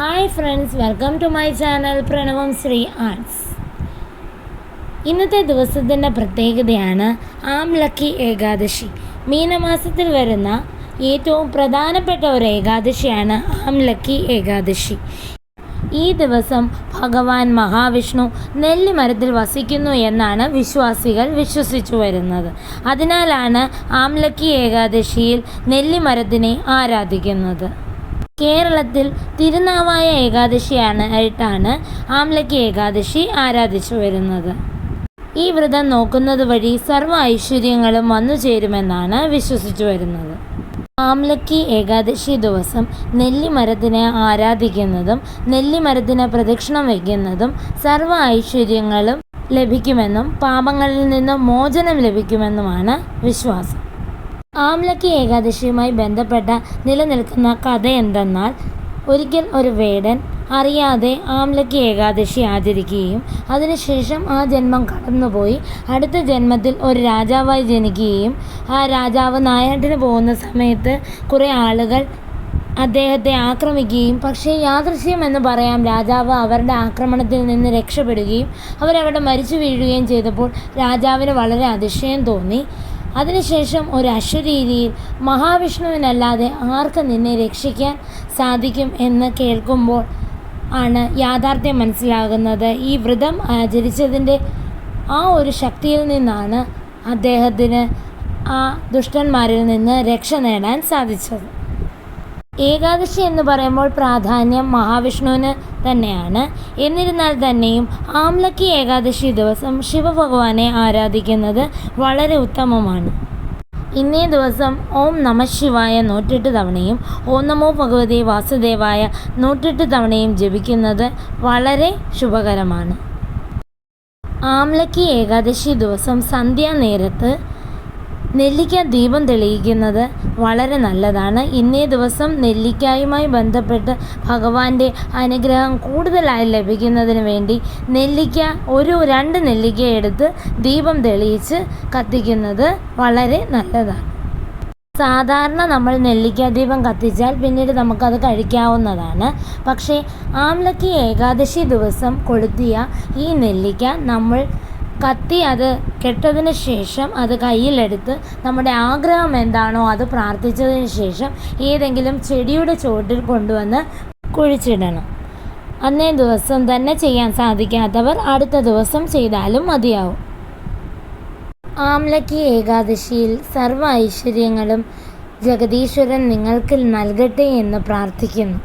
Hi friends welcome to my channel Pranavam Sree arts ഇന്നത്തെ ദിവസത്തിന്റെ പ്രത്യേകതയാണ് ആം ലക്കി ഏകാദശി. മീനമാസത്തിൽ വരുന്ന ഏറ്റവും പ്രധാനപ്പെട്ട ഒരു ഏകാദശിയാണ് ആം ലക്കി ഏകാദശി. ഈ ദിവസം ഭഗവാൻ മഹാവിഷ്ണു നെല്ലിമരത്തിൽ വസിക്കുന്നു എന്നാണ് വിശ്വാസികൾ വിശ്വസിച്ചു വരുന്നത്. അതിനാലാണ് ആംലക്കി ഏകാദശിയിൽ നെല്ലിമരത്തിനെ ആരാധിക്കുന്നത്. കേരളത്തിൽ തിരുനാവായ ഏകാദശിയാണ് ആയിട്ടാണ് ആംലക്കി ഏകാദശി ആരാധിച്ചു വരുന്നത്. ഈ വ്രതം നോക്കുന്നത് വഴി സർവ ഐശ്വര്യങ്ങളും വന്നു ചേരുമെന്നാണ് വിശ്വസിച്ചു വരുന്നത്. ആംലക്കി ഏകാദശി ദിവസം നെല്ലിമരത്തിനെ ആരാധിക്കുന്നതും നെല്ലിമരത്തിന് പ്രദക്ഷിണം വയ്ക്കുന്നതും സർവ ഐശ്വര്യങ്ങളും ലഭിക്കുമെന്നും പാപങ്ങളിൽ നിന്നും മോചനം ലഭിക്കുമെന്നുമാണ് വിശ്വാസം. ആംലക്കി ഏകാദശിയുമായി ബന്ധപ്പെട്ട നിലനിൽക്കുന്ന കഥ എന്തെന്നാൽ ഒരിക്കൽ ഒരു വേടൻ അറിയാതെ ആംലക്കി ഏകാദശി ആചരിക്കുകയും അതിനുശേഷം ആ ജന്മം കടന്നുപോയി. അടുത്ത ജന്മത്തിൽ ഒരു രാജാവായി ജനിക്കുകയും ആ രാജാവ് നായാട്ടിന് പോകുന്ന സമയത്ത് കുറേ ആളുകൾ അദ്ദേഹത്തെ ആക്രമിക്കുകയും പക്ഷേ യാദൃശ്യം എന്ന് പറയാം രാജാവ് അവരുടെ ആക്രമണത്തിൽ നിന്ന് രക്ഷപ്പെടുകയും അവരവിടെ മരിച്ചു വീഴുകയും ചെയ്തപ്പോൾ രാജാവിന് വളരെ അതിശയം തോന്നി. അതിനുശേഷം ഒരു അശ്വരീതിയിൽ മഹാവിഷ്ണുവിനല്ലാതെ ആർക്ക് നിന്നെ രക്ഷിക്കാൻ സാധിക്കും എന്ന് കേൾക്കുമ്പോൾ ആണ് യാഥാർത്ഥ്യം മനസ്സിലാകുന്നത്. ഈ വ്രതം ആചരിച്ചതിന്റെ ആ ഒരു ശക്തിയിൽ നിന്നാണ് അദ്ദേഹത്തിന് ആ ദുഷ്ടന്മാരിൽ നിന്ന് രക്ഷ നേടാൻ സാധിച്ചത്. ഏകാദശി എന്ന് പറയുമ്പോൾ പ്രാധാന്യം മഹാവിഷ്ണുവിന് തന്നെയാണ്. എന്നിരുന്നാൽ തന്നെയും ആംലക്കി ഏകാദശി ദിവസം ശിവഭഗവാനെ ആരാധിക്കുന്നത് വളരെ ഉത്തമമാണ്. ഇന്നേ ദിവസം ഓം നമ ശിവായ നൂറ്റെട്ട് തവണയും ഓം നമോ ഭഗവതി വാസുദേവായ നൂറ്റെട്ട് തവണയും ജപിക്കുന്നത് വളരെ ശുഭകരമാണ്. ആംലക്കി ഏകാദശി ദിവസം സന്ധ്യാനേരത്ത് നെല്ലിക്ക ദീപം തെളിയിക്കുന്നത് വളരെ നല്ലതാണ്. ഇന്നേ ദിവസം നെല്ലിക്കായുമായി ബന്ധപ്പെട്ട് ഭഗവാന്റെ അനുഗ്രഹം കൂടുതലായി ലഭിക്കുന്നതിന് വേണ്ടി നെല്ലിക്ക ഒരു രണ്ട് നെല്ലിക്ക എടുത്ത് ദീപം തെളിയിച്ച് കത്തിക്കുന്നത് വളരെ നല്ലതാണ്. സാധാരണ നമ്മൾ നെല്ലിക്ക ദീപം കത്തിച്ചാൽ പിന്നീട് നമുക്കത് കഴിക്കാവുന്നതാണ്. പക്ഷേ ആംലക്കി ഏകാദശി ദിവസം കൊളുത്തിയ ഈ നെല്ലിക്ക നമ്മൾ കത്തി അത് കെട്ടതിന് ശേഷം അത് കയ്യിലെടുത്ത് നമ്മുടെ ആഗ്രഹം എന്താണോ അത് പ്രാർത്ഥിച്ചതിന് ശേഷം ഏതെങ്കിലും ചെടിയുടെ ചുവട്ടിൽ കൊണ്ടുവന്ന് കുഴിച്ചിടണം. അന്നേ ദിവസം തന്നെ ചെയ്യാൻ സാധിക്കാത്തവർ അടുത്ത ദിവസം ചെയ്താലും മതിയാവും. ആംലക്കി ഏകാദശിയിൽ സർവ ഐശ്വര്യങ്ങളും ജഗദീശ്വരൻ നിങ്ങൾക്ക് നൽകട്ടെ എന്ന് പ്രാർത്ഥിക്കുന്നു.